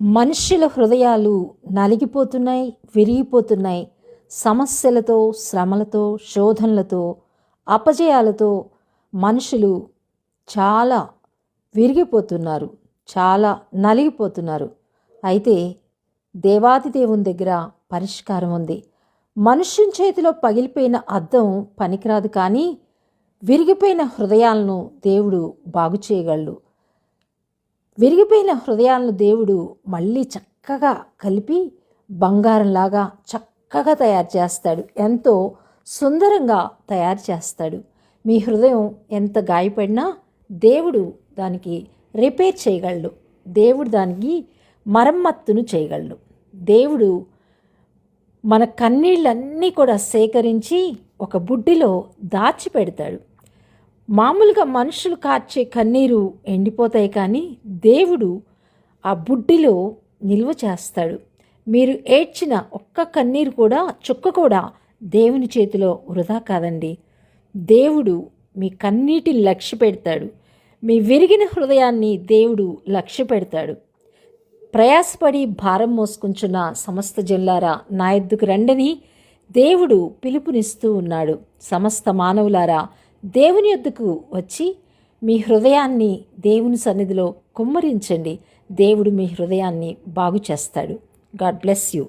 మనుష్యుల హృదయాలు నలిగిపోతున్నాయి విరిగిపోతున్నాయి. సమస్యలతో శ్రమలతో శోధనలతో అపజయాలతో మనుషులు చాలా విరిగిపోతున్నారు చాలా నలిగిపోతున్నారు. అయితే దేవాది దేవుని దగ్గర పరిష్కారం ఉంది. మనుష్యుని చేతిలో పగిలిపోయిన అద్దం పనికిరాదు కానీ విరిగిపోయిన హృదయాలను దేవుడు బాగు చేయగలడు. విరిగిపోయిన హృదయాలను దేవుడు మళ్ళీ చక్కగా కలిపి బంగారంలాగా చక్కగా తయారు చేస్తాడు. ఎంతో సుందరంగా తయారు చేస్తాడు. మీ హృదయం ఎంత గాయపడినా దేవుడు దానికి రిపేర్ చేయగలడు. దేవుడు దానికి మరమ్మత్తును చేయగలడు. దేవుడు మన కన్నీళ్ళన్నీ కూడా సేకరించి ఒక బుడ్డిలో దాచిపెడతాడు. మామూలుగా మనుషులు కార్చే కన్నీరు ఎండిపోతాయి కానీ దేవుడు ఆ బుడ్డిలో నిల్వ చేస్తాడు. మీరు ఏడ్చిన ఒక్క కన్నీరు కూడా చుక్క కూడా దేవుని చేతిలో వృధా కాదండి. దేవుడు మీ కన్నీటిని లక్ష్య పెడతాడు. మీ విరిగిన హృదయాన్ని దేవుడు లక్ష్య పెడతాడు. ప్రయాసపడి భారం మోసుకుంటున్న సమస్త జిల్లారా నా ఎద్దుకు రండని దేవుడు పిలుపునిస్తూ ఉన్నాడు. సమస్త మానవులారా దేవుని యొద్దకు వచ్చి మీ హృదయాన్ని దేవుని సన్నిధిలో కుమ్మరించండి. దేవుడు మీ హృదయాన్ని బాగు చేస్తాడు. God bless you.